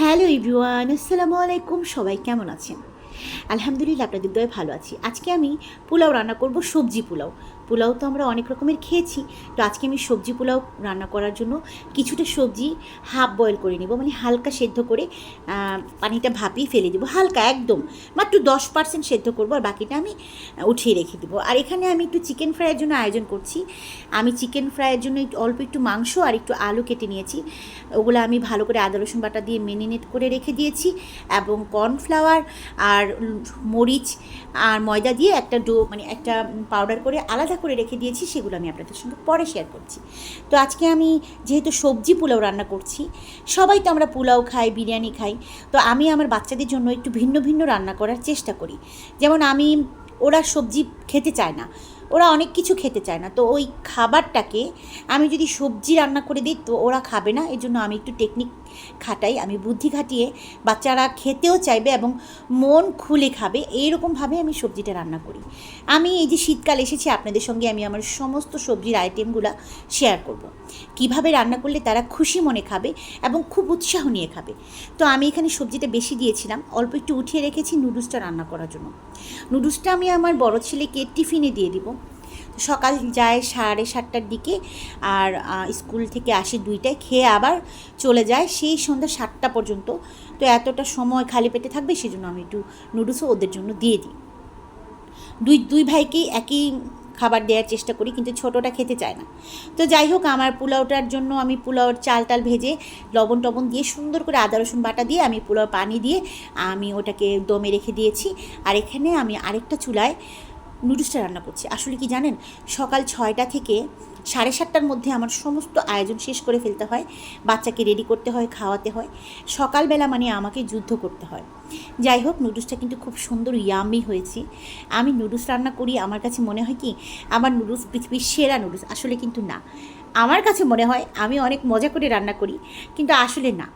Hello everyone আসসালামু আলাইকুম। সবাই কেমন আছেন? আলহামদুলিল্লাহ, আপনাদের দয়ে ভালো আছি। আজকে আমি পোলাও রান্না করব সবজি পোলাও। পোলাও তো আমরা অনেক রকমের খেয়েছি। তো আজকে আমি সবজি পোলাও রান্না করার জন্য কিছুটা সবজি হাফ বয়েল করে নেব। মানে হালকা সেদ্ধ করে পানিটা ভাপিয়ে ফেলে দেবো। হালকা, একদম। মাত্র দশ পার্সেন্ট সেদ্ধ করব আর বাকিটা আমি উঠিয়ে রেখে দেবো। আর এখানে আমি একটু চিকেন ফ্রাইয়ের জন্য আয়োজন করছি। আমি চিকেন ফ্রাইয়ের জন্য একটু, অল্প একটু মাংস আর একটু আলু কেটে নিয়েছি। ওগুলো আমি ভালো করে আদা, রসুন বাটা দিয়ে মেরিনেট করে রেখে দিয়েছি এবং কর্নফ্লাওয়ার আর মরিচ আর ময়দা দিয়ে একটা ডো মানে একটা পাউডার করে আলাদা করে রেখে দিয়েছি, সেগুলো আমি আপনাদের সঙ্গে পরে শেয়ার করছি। তো আজকে আমি যেহেতু সবজি পোলাও রান্না করছি, সবাই তো আমরা পোলাও খাই, বিরিয়ানি খাই, তো আমি আমার বাচ্চাদের জন্য একটু ভিন্ন ভিন্ন রান্না করার চেষ্টা করি। যেমন আমি, ওরা সবজি খেতে চায় না ওরা অনেক কিছু খেতে চায় না। তো ওই খাবারটাকে আমি যদি সবজি রান্না করে দিই, তো ওরা খাবে না। এই জন্য আমি একটু টেকনিক খাটাই। আমি বুদ্ধি খাটিয়ে বাচ্চারা খেতেও চাইবে এবং মন খুলে খাবে। এইরকমভাবে আমি সবজিটা রান্না করি। আমি এই যে শীতকাল এসেছে, আপনাদের সঙ্গে আমি আমার সমস্ত সবজির আইটেমগুলো শেয়ার করব। কীভাবে রান্না করলে তারা খুশি মনে খাবে এবং খুব উৎসাহ নিয়ে খাবে। তো আমি এখানে সবজিটা বেশি দিয়েছিলাম। অল্প একটু উঠিয়ে রেখেছি নুডলসটা রান্না করার জন্য। নুডলসটা আমি আমার বড় ছেলেকে টিফিনে দিয়ে দিব। সকাল যায় সাড়ে সাতটার দিকে আর স্কুল থেকে আসে দুইটায়, খেয়ে আবার চলে যায় সেই সন্ধ্যা সাতটা পর্যন্ত। তো এতটা সময় খালি পেটে থাকবে সেজন্য আমি একটু নুডলসও ওদের জন্য দিয়ে দিই। দুই দুই ভাইকেই একই খাবার দেওয়ার চেষ্টা করি, কিন্তু ছোটোটা খেতে চায় না। তো যাই হোক, আমার পোলাওটার জন্য আমি পোলাওর চাল টাল ভেজে লবণ টবণ দিয়ে সুন্দর করে আদা, রসুন বাটা দিয়ে আমি পোলাও পানি দিয়ে আমি ওটাকে দমে রেখে দিয়েছি। আর এখানে আমি আরেকটা চুলায় নুডলসটা রান্না করছি। আসলে কি জানেন, সকাল ছয়টা থেকে সাড়ে সাতটার মধ্যে আমার সমস্ত আয়োজন শেষ করে ফেলতে হয়। বাচ্চাকে রেডি করতে হয়, খাওয়াতে হয়। সকালবেলা মানে আমাকে যুদ্ধ করতে হয়। যাই হোক, নুডলসটা কিন্তু খুব সুন্দর ইয়ামি হয়েছে। আমি নুডলস রান্না করি, আমার কাছে মনে হয় কি, আমার নুডলস পৃথিবীর সেরা নুডলস। আসলে কিন্তু না। আমার কাছে মনে হয়, আমি অনেক মজা করে রান্না করি, কিন্তু আসলে না।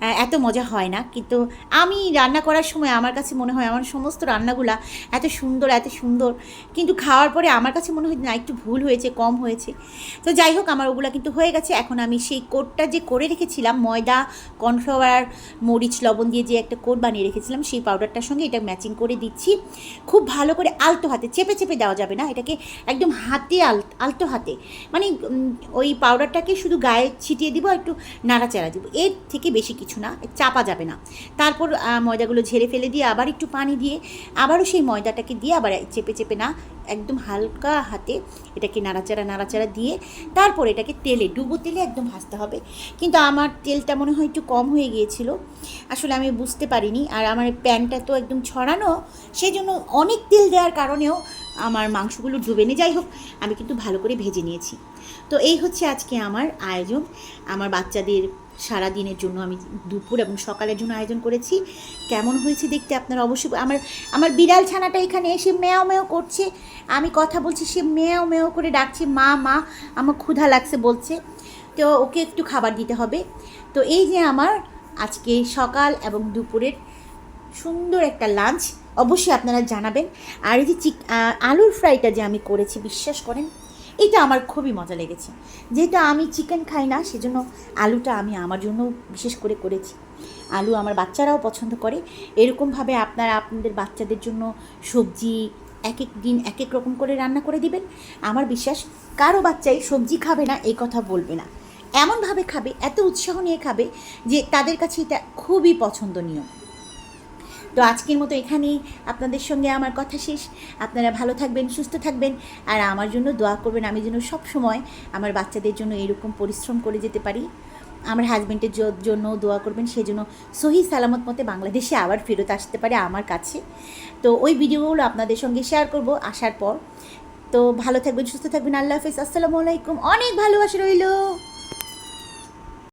এত মজা হয় না। কিন্তু আমি রান্না করার সময় আমার কাছে মনে হয় আমার সমস্ত রান্নাগুলা এত সুন্দর এত সুন্দর। কিন্তু খাওয়ার পরে আমার কাছে মনে হয় না, একটু ভুল হয়েছে, কম হয়েছে। তো যাই হোক, আমার ওগুলো কিন্তু হয়ে গেছে। এখন আমি সেই কোটটা যে করে রেখেছিলাম, ময়দা, কর্নফ্লাওয়ার, মরিচ, লবণ দিয়ে যে একটা কোট বানিয়ে রেখেছিলাম, সেই পাউডারটার সঙ্গে এটা ম্যাচিং করে দিচ্ছি। খুব ভালো করে আলতো হাতে, চেপে চেপে দেওয়া যাবে না। এটাকে একদম হাতে আল, আলতো হাতে। মানে ওই পাউডারটাকে শুধু গায়ে ছিটিয়ে দিব একটু নাড়াচাড়া দিব। এর থেকে বেশি কিছু না, চাপা যাবে না। তারপর ময়দাগুলো ঝেড়ে ফেলে দিয়ে আবার একটু পানি দিয়ে আবারও সেই ময়দাটাকে দিয়ে আবার চেপে চেপে না, একদম হালকা হাতে এটাকে নাড়াচাড়া নাড়াচাড়া দিয়ে তারপর এটাকে তেলে, ডুবো তেলে একদম ভাজতে হবে। কিন্তু আমার তেলটা মনে হয় একটু কম হয়ে গিয়েছিল। আসলে আমি বুঝতে পারিনি। আর আমার প্যানটা তো একদম ছড়ানো সেই জন্য অনেক তেল দেওয়ার কারণেও আমার মাংসগুলো ডুবে নি, যাই হোক, আমি কিন্তু ভালো করে ভেজে নিয়েছি। তো এই হচ্ছে আজকে আমার আয়োজন। আমার বাচ্চাদের সারা দিনের জন্য আমি দুপুর এবং সকালের জন্য আয়োজন করেছি। কেমন হয়েছে দেখতে আপনারা অবশ্যই, আমার আমার বিড়াল ছানাটা এখানে এসে মেয়াও মেয়াও করছে। আমি কথা বলছি, সে মেয়াও মেয়াও করে ডাকছে, মা মা, আমার ক্ষুধা লাগছে, বলছে। তো ওকে একটু খাবার দিতে হবে। তো এই যে আমার আজকে সকাল এবং দুপুরের সুন্দর একটা লাঞ্চ অবশ্যই আপনারা জানাবেন। আর এই যে চিক আলুর ফ্রাইটা যে আমি করেছি, বিশ্বাস করেন, এটা আমার খুবই মজা লেগেছে। যেহেতু আমি চিকেন খাই না, সেজন্য আলুটা আমি আমার জন্য বিশেষ করে করেছি। আলু আমার বাচ্চারাও পছন্দ করে। এরকমভাবে আপনারা আপনাদের বাচ্চাদের জন্য সবজি এক এক দিন এক এক রকম করে রান্না করে দিবেন। আমার বিশ্বাস, কারও বাচ্চাই সবজি খাবে না, এই কথা বলবে না। এমনভাবে খাবে, এত উৎসাহ নিয়ে খাবে যে তাদের কাছে এটা খুবই পছন্দনীয়। তো আজকের মতো এখানেই। আপনাদের সঙ্গে আমার কথা শেষ। আপনারা ভালো থাকবেন, সুস্থ থাকবেন, আর আমার জন্য দোয়া করবেন আমি যেন সব সময় আমার বাচ্চাদের জন্য এরকম পরিশ্রম করে যেতে পারি। আমার হাজব্যান্ডের জন্য দোয়া করবেন সেই জন্য সহি সালামত মতে বাংলাদেশে আবার ফেরত আসতে পারে আমার কাছে। তো ওই ভিডিওগুলো আপনাদের সঙ্গে শেয়ার করব আসার পর। তো ভালো থাকবেন, সুস্থ থাকবেন, আল্লাহ হাফিজ। আসসালামু আলাইকুম। অনেক ভালোবাসা রইল।